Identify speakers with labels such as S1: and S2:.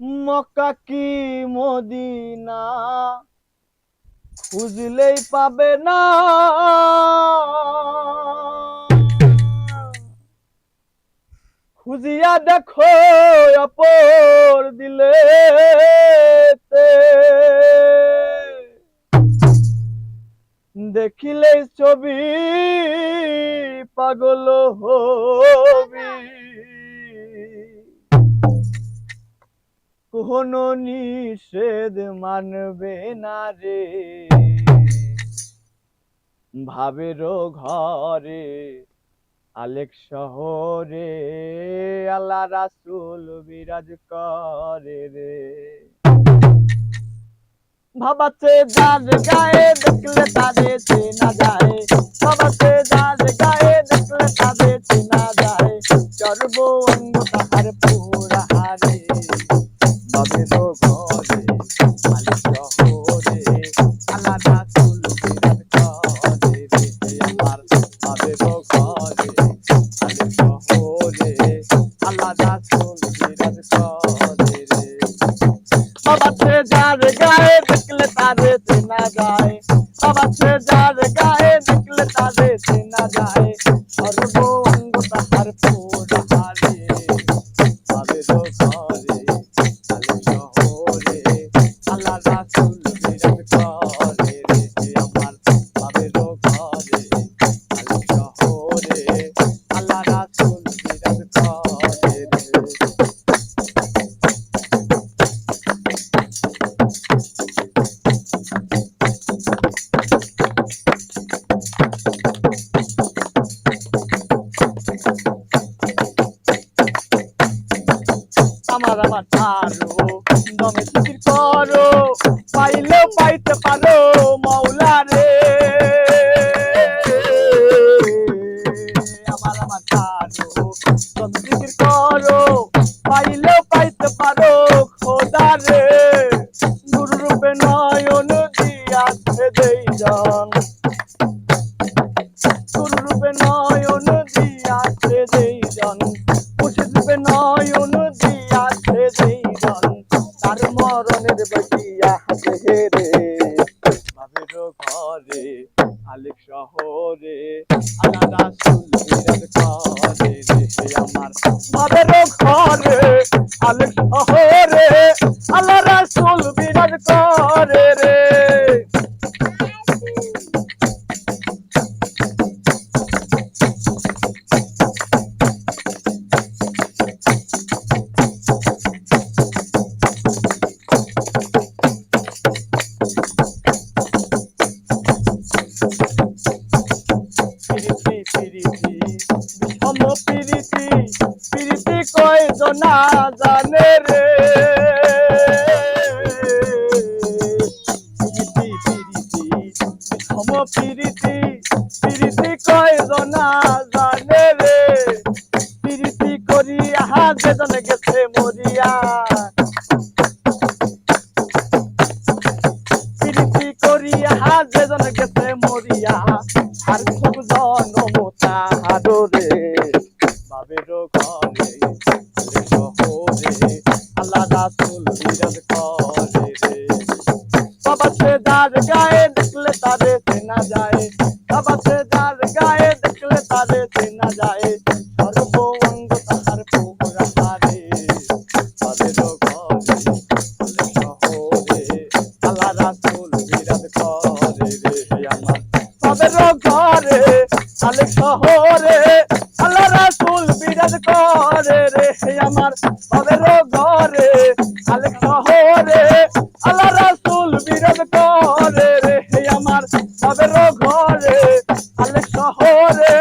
S1: মক্কা কি মদিনা? খুঁজলেই পাবে না। খুঁজিয়া দেখো অপর দিলে দেখিলে ছবি পাগল হবি। কোনো নিষেধ মানবে না রে। ভাবের ঘরে, আলেক শহরে, আল্লাহ রাসুল বিরাজ করে রে। ভাবাতে যার গায়ে বাবাতে যার গায়ে দেখলে তারে চেনা যায়। সর্ব অঙ্গ তাহার পুরা হারে ভাবের ঘরে আলে রাসুল আমার আমার ছাড়ো দমে জিকির করো পাইলেও পাইতে পারো মৌলা রে আমার আমার ছাড়ো দমে জিকির করো পাইলেও পাইতে পারো খোদা রে গুরু রূপে নয়ন দিয়াছে যেই জন গুরু রূপে নয়ন মরণের বটিয়া হাতে হেরে ভাবের ঘরে আলেক শহরে আলাদা রাসূল জানে রে। পিরিতি পিরিতি পিরিতি কয়জনা জানে রে। পিরিতি করিয়া যেজন গেছে মরিয়া। প্রীতি করিয়া যেজন গেছে ঘরে শহরে আল্লাহ রাসুল বিরাজ করে রে। আমার বাবের ঘরে আলে শহরে আল্লাহ রাসুল বিরাজ করে রে। আমার বাবের ঘরে আলে শহরে